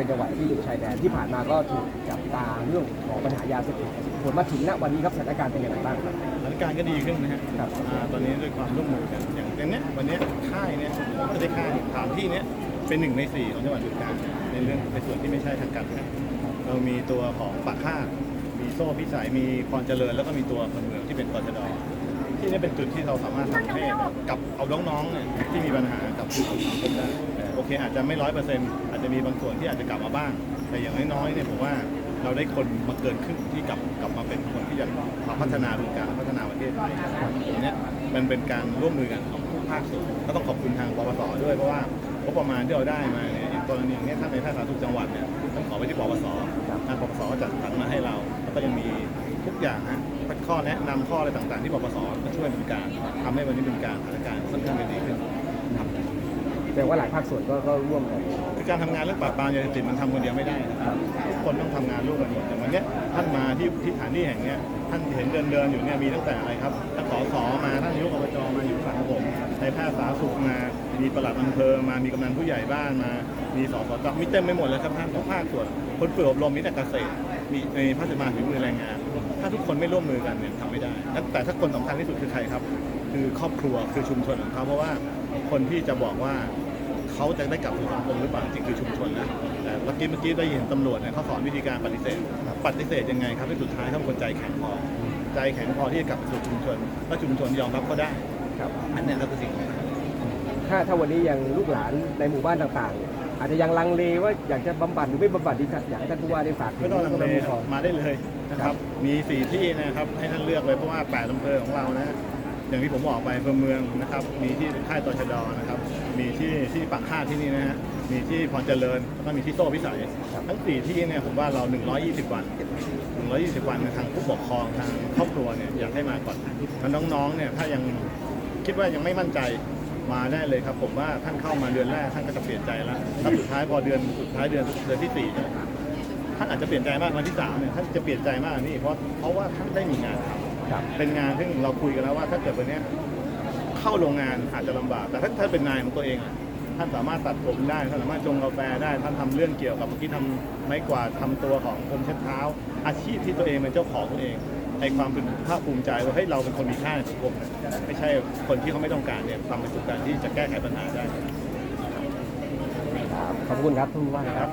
เป็นจังหวัดที่อยู่ชายแดนที่ผ่านมาก็ถูกจับตาเรื่องของปัญหายาเสพติดผลมาถึงณวันนี้ครับสถานการณ์เป็นยังไงบ้างครับ สถานการณ์ก็ดีขึ้นนะฮะครับอ่าตอนนี้ด้วยความร่วมมือกันอย่างอย่างเนี้ยวันเนี้ยค่ายเนี้ยไม่ใช่ค่ายฐานที่เนี้ยเป็นหนึ่งในสี่ของจังหวัดบึงกาฬในเรื่องในส่วนที่ไม่ใช่ทางการนะเรามีตัวของปากคาดมีโซ่พิสัยมีพรเจริญ แล้วก็มีตัวคนเมืองที่เป็นกชดที่นี่เป็นจุดที่เราสามารถทำให้กับเอาน้องๆเนี่ยที่มีปัญหากับผู้สังคมได้ คอาจจะไม่ร้อยเปอร์เซ็นต์อาจจะมีบางส่วนที่อาจจะกลับมาบ้าง แต่อย่างน้อยๆเนี่ยผมว่าเราได้คนมาเกินครึ่งที่กลับกลับมาเป็นคนที่จะมาพัฒนาบึงการพัฒนาประเทศไทยตรงเนี้ยมันเป็นการร่วมมือกันของทุกภาคส่วนก็ต้องขอบคุณทางปปสด้วยเพราะว่างบประมาณที่เราได้มาเนี่ยอย่างกรณีอย่างเนี้ยท่านในแพทย์สาธารณสุขจังหวัดเนี่ยต้องขอไปที่ปปสทางปปสจัดสรรมาให้เรา แล้วก็ยังมีทุกอย่างฮะข้อแนะนำข้ออะไรต่างๆ ที่ปปสมาช่วยเป็นการทำให้วันนี้เป็นการสถานการณ์ค่อนข้างดีขึ้นครับ แต่ว่าหลายภาคส่วนก็ก็ร่วมกันคือการทำงานเรื่องปราบปรามยาเสพติดมันทำคนเดียวไม่ได้นะครับทุกคนต้องทำงานร่วมกันหมดอย่างวันเนี้ยท่านมาที่ที่สถานที่แห่งเนี้ยท่านเห็นเดินเดินๆอยู่เนี่ยมีตั้งแต่อะไรครับท่านสสมาท่านนายกอบจมาอยู่ฝั่งผมในแพทย์สาธารณสุขมา มีปลัดอำเภอมามีกำนันผู้ใหญ่บ้านมา มีสสจมีเต็มไปหมดเลยครับท่านทุกภาคส่วนคนฝึกอบรมมีแต่เกษตรมีมีภาคสมาถึงมือแรงงาน ถ้าทุกคนไม่ร่วมมือกันเนี่ยทำไม่ได้และแต่ถ้าคนสำคัญที่สุดคือใครครับ คือครอบครัวคือชุมชนของเขาเพราะว่าคนที่จะบอกว่าเขาจะได้กลับสู่สังคมหรือเปล่าจริงคือชุมชนนะแต่เมื่อกี้เมื่อกี้ได้เห็นตำรวจเนี่ยเขาสอนวิธีการปฏิเสธปฏิเสธยังไงครับที่สุดท้ายเขาเป็นคนใจแข็งพอใจแข็งพอที่จะกลับไปสู่ชุมชนแล้วชุมชนยอมรับเขาได้ครับอันเนี้ยเราคือสิ่งสำคัญถ้าถ้าวันนี้ยังลูกหลานในหมู่บ้านต่างๆ อาจจะยังลังเลว่าอยากจะบำบัดหรือไม่บำบัดดีครับอยากให้ท่านผู้ว่าได้ฝากไม่ต้องลังเลขอมาได้เลยนะครับ มีสี่ที่นะครับให้ท่านเลือกเลยเพราะว่าแปดอำเภอของเรานะอย่างที่ผมบอกไปอำเภอเมืองนะครับ มีที่ค่ายตชดนะครับ มีที่ที่ปากคาดที่นี่นะฮะ มีที่พรเจริญแล้วก็มีที่โซ่พิสัย ทั้งสี่ที่เนี่ยผมว่าเรา 120 วัน 120 วันทางผู้ปกครองทางครอบครัวเนี่ยอยากให้มาก่อนแล้วน้องๆเนี่ยถ้ายังคิดว่ายังไม่มั่นใจ มาได้เลยครับ ผมว่าท่านเข้ามาเดือนแรกท่านก็จะเปลี่ยนใจแล้วถ้าสุดท้ายพอเดือนสุดท้ายเดือนเดือนที่สี่เนี่ยท่านอาจจะเปลี่ยนใจมากวันที่สามเนี่ยท่านจะเปลี่ยนใจมากกว่านี่เพราะเพราะว่าท่านได้มีงานทครับำเป็นงานที่เราคุยกันแล้วว่าถ้าเกิดวันเนี้ยเข้าโรงงานอาจจะลำบาก แต่ถ้าถ้าเป็นนายของตัวเองอะท่านสามารถตัดผมได้ท่านสามารถชงกาแฟได้ท่านทำเรื่องเกี่ยวกับเมื่อกี้ทำไม้กวาดทำตัวของผมเช็ดเท้า อาชีพที่ตัวเองเป็นเจ้าของตัวเองไอ ความเป็นภาคภูมิใจว่าให้ยเราเป็นคนมีค่าในสังคมนะไม่ใช่คนที่เขาไม่ต้องการเนี่ยความเปสู่การที่จะแก้ไขปัญหาได้ ครับขอบคุณครับท่านผู้ว่าครับ